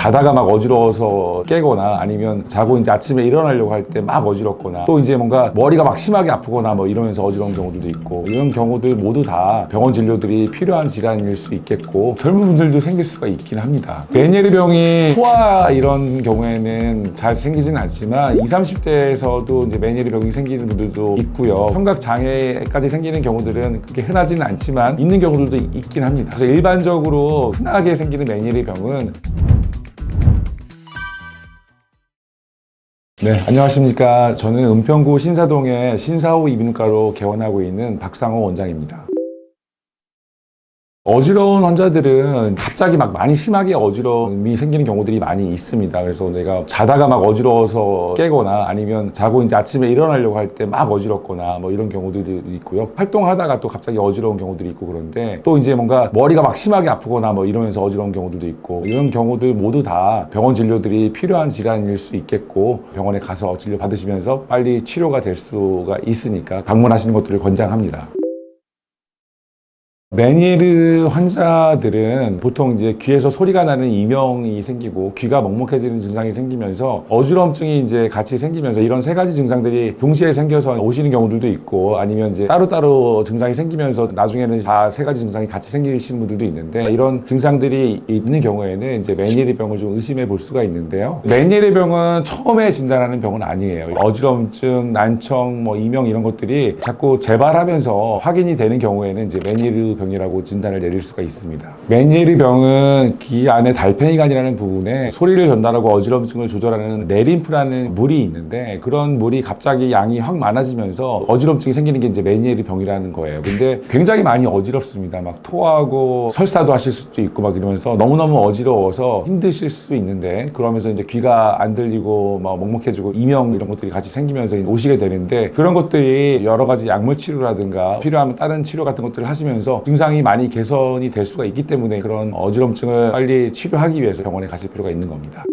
자다가 막 어지러워서 깨거나 아니면 자고 이제 아침에 일어나려고 할 때 막 어지럽거나 또 이제 뭔가 머리가 막 심하게 아프거나 뭐 이러면서 어지러운 경우들도 있고 이런 경우들 모두 다 병원 진료들이 필요한 질환일 수 있겠고 젊은 분들도 생길 수가 있긴 합니다. 메니에르 병이 소아 이런 경우에는 잘 생기진 않지만 20, 30대에서도 이제 메니에르 병이 생기는 분들도 있고요. 청각 장애까지 생기는 경우들은 그렇게 흔하지는 않지만 있는 경우들도 있긴 합니다. 그래서 일반적으로 흔하게 생기는 메니에르 병은 네, 안녕하십니까. 저는 은평구 신사동의 신사호 이비인후과로 개원하고 있는 박상호 원장입니다. 어지러운 환자들은 갑자기 막 많이 심하게 어지러움이 생기는 경우들이 많이 있습니다. 그래서 내가 자다가 막 어지러워서 깨거나 아니면 자고 이제 아침에 일어나려고 할 때 막 어지럽거나 뭐 이런 경우들이 있고요. 활동하다가 또 갑자기 어지러운 경우들이 있고 그런데 또 이제 뭔가 머리가 막 심하게 아프거나 뭐 이러면서 어지러운 경우들도 있고 이런 경우들 모두 다 병원 진료들이 필요한 질환일 수 있겠고 병원에 가서 진료 받으시면서 빨리 치료가 될 수가 있으니까 방문하시는 것들을 권장합니다. 메니에르 환자들은 보통 이제 귀에서 소리가 나는 이명이 생기고 귀가 먹먹해지는 증상이 생기면서 어지러움증이 이제 같이 생기면서 이런 세 가지 증상들이 동시에 생겨서 오시는 경우들도 있고 아니면 이제 따로따로 증상이 생기면서 나중에는 다 세 가지 증상이 같이 생기시는 분들도 있는데 이런 증상들이 있는 경우에는 이제 메니에르 병을 좀 의심해 볼 수가 있는데요. 메니에르 병은 처음에 진단하는 병은 아니에요. 어지러움증, 난청, 뭐 이명 이런 것들이 자꾸 재발하면서 확인이 되는 경우에는 이제 메니에르 병이라고 진단을 내릴 수가 있습니다. 메니에르 병은 귀 안에 달팽이관이라는 부분에 소리를 전달하고 어지러움증을 조절하는 내림프라는 물이 있는데 그런 물이 갑자기 양이 확 많아지면서 어지러움증이 생기는 게 이제 메니에르 병이라는 거예요. 근데 굉장히 많이 어지럽습니다. 막 토하고 설사도 하실 수도 있고 막 이러면서 너무너무 어지러워서 힘드실 수 있는데 그러면서 이제 귀가 안 들리고 막 먹먹해지고 이명 이런 것들이 같이 생기면서 오시게 되는데 그런 것들이 여러 가지 약물 치료라든가 필요하면 다른 치료 같은 것들을 하시면서 증상이 많이 개선이 될 수가 있기 때문에 그런 어지럼증을 빨리 치료하기 위해서 병원에 가실 필요가 있는 겁니다.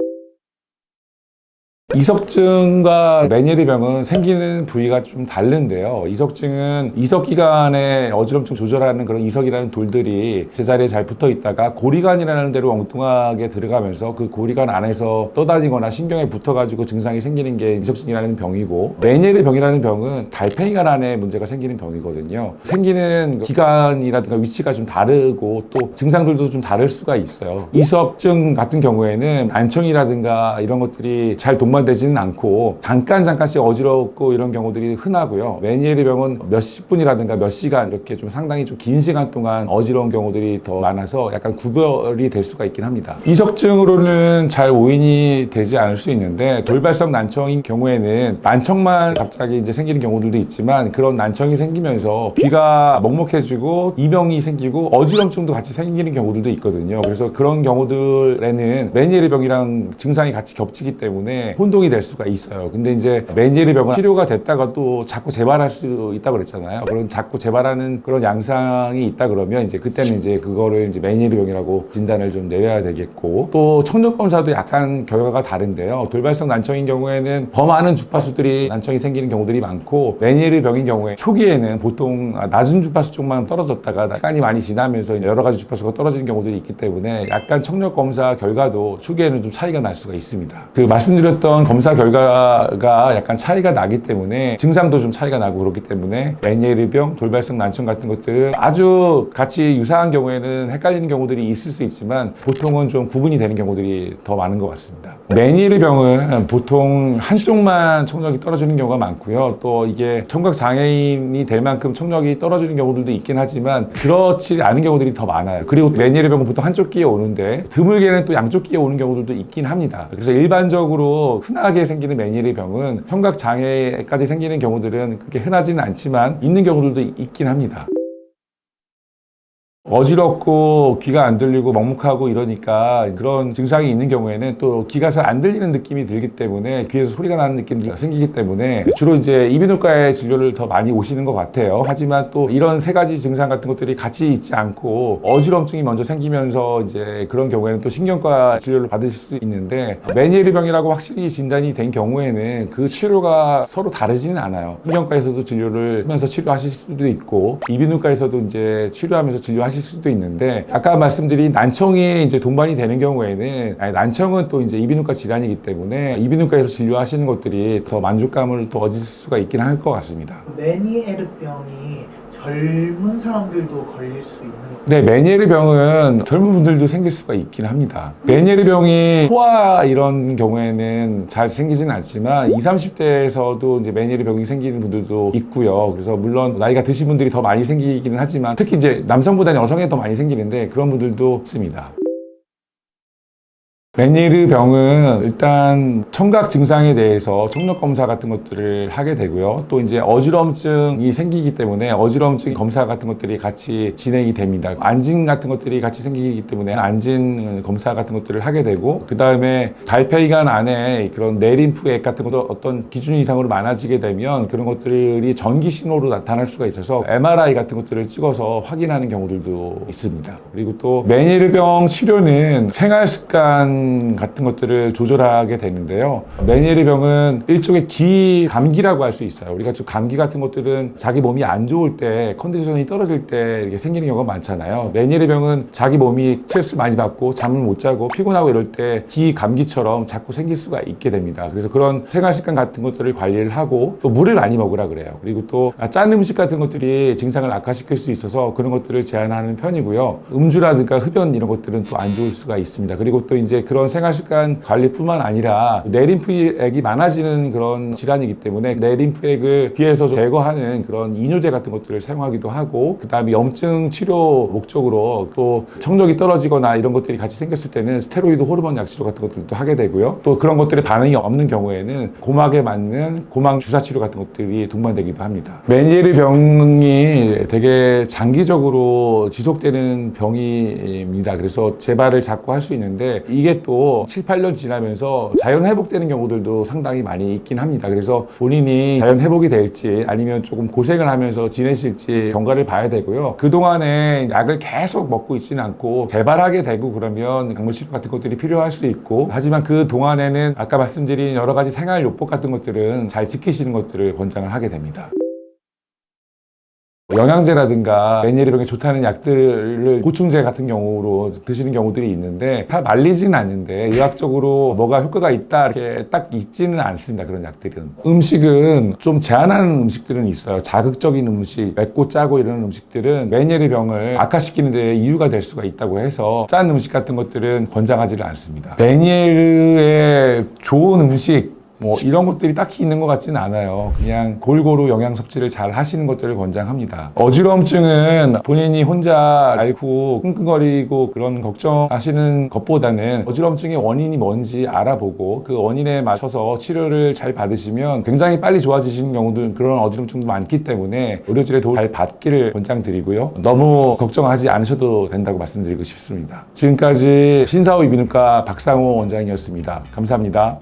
이석증과 메니에르 병은 생기는 부위가 좀 다른데요. 이석증은 이석 기관의 어지럼증 조절하는 그런 이석이라는 돌들이 제자리에 잘 붙어 있다가 고리관이라는 데로 엉뚱하게 들어가면서 그 고리관 안에서 떠다니거나 신경에 붙어가지고 증상이 생기는 게 이석증이라는 병이고 메니에르 병이라는 병은 달팽이관 안에 문제가 생기는 병이거든요. 생기는 기관이라든가 위치가 좀 다르고 또 증상들도 좀 다를 수가 있어요. 이석증 같은 경우에는 난청이라든가 이런 것들이 잘 동반 되지는 않고 잠깐 잠깐씩 어지럽고 이런 경우들이 흔하고요. 메니에르 병은 몇십 분이라든가 몇 시간 이렇게 좀 상당히 좀 긴 시간 동안 어지러운 경우들이 더 많아서 약간 구별이 될 수가 있긴 합니다. 이석증으로는 잘 오인이 되지 않을 수 있는데 돌발성 난청인 경우에는 난청만 갑자기 이제 생기는 경우들도 있지만 그런 난청이 생기면서 귀가 먹먹해지고 이명이 생기고 어지럼증도 같이 생기는 경우들도 있거든요. 그래서 그런 경우들에는 메니에르 병이랑 증상이 같이 겹치기 때문에 혼동 이 될 수가 있어요. 근데 이제 메니에르 병은 치료가 됐다가 또 자꾸 재발할 수 있다 그랬잖아요. 그런 자꾸 재발하는 그런 양상이 있다 그러면 이제 그때는 이제 그거를 이제 메니에르 병이라고 진단을 좀 내려야 되겠고 또 청력 검사도 약간 결과가 다른데요. 돌발성 난청인 경우에는 더 많은 주파수들이 난청이 생기는 경우들이 많고 메니에르 병인 경우에 초기에는 보통 낮은 주파수 쪽만 떨어졌다가 시간이 많이 지나면서 여러 가지 주파수가 떨어지는 경우들이 있기 때문에 약간 청력 검사 결과도 초기에는 좀 차이가 날 수가 있습니다. 그 말씀드렸던 검사 결과가 약간 차이가 나기 때문에 증상도 좀 차이가 나고 그렇기 때문에 메니에르병, 돌발성 난청 같은 것들은 아주 같이 유사한 경우에는 헷갈리는 경우들이 있을 수 있지만 보통은 좀 구분이 되는 경우들이 더 많은 것 같습니다. 메니에르병은 보통 한쪽만 청력이 떨어지는 경우가 많고요. 또 이게 청각 장애인이 될 만큼 청력이 떨어지는 경우들도 있긴 하지만 그렇지 않은 경우들이 더 많아요. 그리고 메니에르병은 보통 한쪽 귀에 오는데 드물게는 또 양쪽 귀에 오는 경우들도 있긴 합니다. 그래서 일반적으로 흔하게 생기는 메니에르 병은 청각 장애까지 생기는 경우들은 그렇게 흔하지는 않지만 있는 경우들도 있긴 합니다. 어지럽고 귀가 안 들리고 먹먹하고 이러니까 그런 증상이 있는 경우에는 또 귀가 잘 안 들리는 느낌이 들기 때문에 귀에서 소리가 나는 느낌이 생기기 때문에 주로 이제 이비인후과에 진료를 더 많이 오시는 것 같아요. 하지만 또 이런 세 가지 증상 같은 것들이 같이 있지 않고 어지럼증이 먼저 생기면서 이제 그런 경우에는 또 신경과 진료를 받으실 수 있는데 메니에르 병이라고 확실히 진단이 된 경우에는 그 치료가 서로 다르지는 않아요. 신경과에서도 진료를 하면서 치료하실 수도 있고 이비인후과에서도 이제 치료하면서 진료하실 하실 수도 있는데 아까 말씀드린 난청이 이제 동반이 되는 경우에는 난청은 또 이제 이비인후과 질환이기 때문에 이비인후과에서 진료하시는 것들이 더 만족감을 더 얻으실 수가 있긴 할 것 같습니다. 메니에르병이 젊은 사람들도 걸릴 수 있는 네, 메니에르 병은 젊은 분들도 생길 수가 있긴 합니다. 메니에르 병이 소아 이런 경우에는 잘 생기지는 않지만 20, 30대에서도 이제 메니에르 병이 생기는 분들도 있고요. 그래서 물론 나이가 드신 분들이 더 많이 생기기는 하지만 특히 이제 남성보다는 여성에 더 많이 생기는데 그런 분들도 있습니다. 메니르 병은 일단 청각 증상에 대해서 청력 검사 같은 것들을 하게 되고요. 또 이제 어지럼증이 생기기 때문에 어지럼증 검사 같은 것들이 같이 진행이 됩니다. 안진 같은 것들이 같이 생기기 때문에 안진 검사 같은 것들을 하게 되고 그 다음에 달팽이관 안에 그런 내림프액 같은 것도 어떤 기준 이상으로 많아지게 되면 그런 것들이 전기 신호로 나타날 수가 있어서 MRI 같은 것들을 찍어서 확인하는 경우들도 있습니다. 그리고 또 메니르병 치료는 생활 습관 같은 것들을 조절하게 되는데요. 메니르병은 일종의 기 감기라고 할 수 있어요. 우리가 좀 감기 같은 것들은 자기 몸이 안 좋을 때 컨디션이 떨어질 때 이렇게 생기는 경우가 많잖아요. 메니르병은 자기 몸이 스트레스를 많이 받고 잠을 못 자고 피곤하고 이럴 때 기 감기처럼 자꾸 생길 수가 있게 됩니다. 그래서 그런 생활 습관 같은 것들을 관리를 하고 또 물을 많이 먹으라 그래요. 그리고 또 짠 음식 같은 것들이 증상을 악화시킬 수 있어서 그런 것들을 제한하는 편이고요. 음주라든가 흡연 이런 것들은 또 안 좋을 수가 있습니다. 그리고 또 이제 그런 생활 습관 관리뿐만 아니라 내림프액이 많아지는 그런 질환이기 때문에 내림프액을 좀 제거하는 그런 이뇨제 같은 것들을 사용하기도 하고 그 다음에 염증 치료 목적으로 또 청력이 떨어지거나 이런 것들이 같이 생겼을 때는 스테로이드 호르몬 약 치료 같은 것들도 하게 되고요. 또 그런 것들이 반응이 없는 경우에는 고막에 맞는 고막 주사 치료 같은 것들이 동반되기도 합니다. 메니에르 병이 되게 장기적으로 지속되는 병입니다. 그래서 재발을 자꾸 할 수 있는데 이게 또 7, 8년 지나면서 자연 회복되는 경우들도 상당히 많이 있긴 합니다. 그래서 본인이 자연 회복이 될지 아니면 조금 고생을 하면서 지내실지 경과를 봐야 되고요. 그동안에 약을 계속 먹고 있지는 않고 재발하게 되고 그러면 약물 치료 같은 것들이 필요할 수 있고 하지만 그 동안에는 아까 말씀드린 여러 가지 생활 요법 같은 것들은 잘 지키시는 것들을 권장을 하게 됩니다. 영양제라든가 메니에르병에 좋다는 약들을 보충제 같은 경우로 드시는 경우들이 있는데 다 말리지는 않는데 의학적으로 뭐가 효과가 있다 이렇게 딱 있지는 않습니다 그런 약들은. 음식은 좀 제한하는 음식들은 있어요. 자극적인 음식 맵고 짜고 이런 음식들은 메니에르병을 악화시키는 데 이유가 될 수가 있다고 해서 짠 음식 같은 것들은 권장하지를 않습니다. 메니에르의 좋은 음식 뭐 이런 것들이 딱히 있는 것 같지는 않아요. 그냥 골고루 영양 섭취를 잘 하시는 것들을 권장합니다. 어지럼증은 본인이 혼자 앓고 끙끙거리고 그런 걱정하시는 것보다는 어지럼증의 원인이 뭔지 알아보고 그 원인에 맞춰서 치료를 잘 받으시면 굉장히 빨리 좋아지시는 경우도 그런 어지럼증도 많기 때문에 의료진의 도움을 잘 받기를 권장드리고요. 너무 걱정하지 않으셔도 된다고 말씀드리고 싶습니다. 지금까지 신사후 이비인후과 박상호 원장이었습니다. 감사합니다.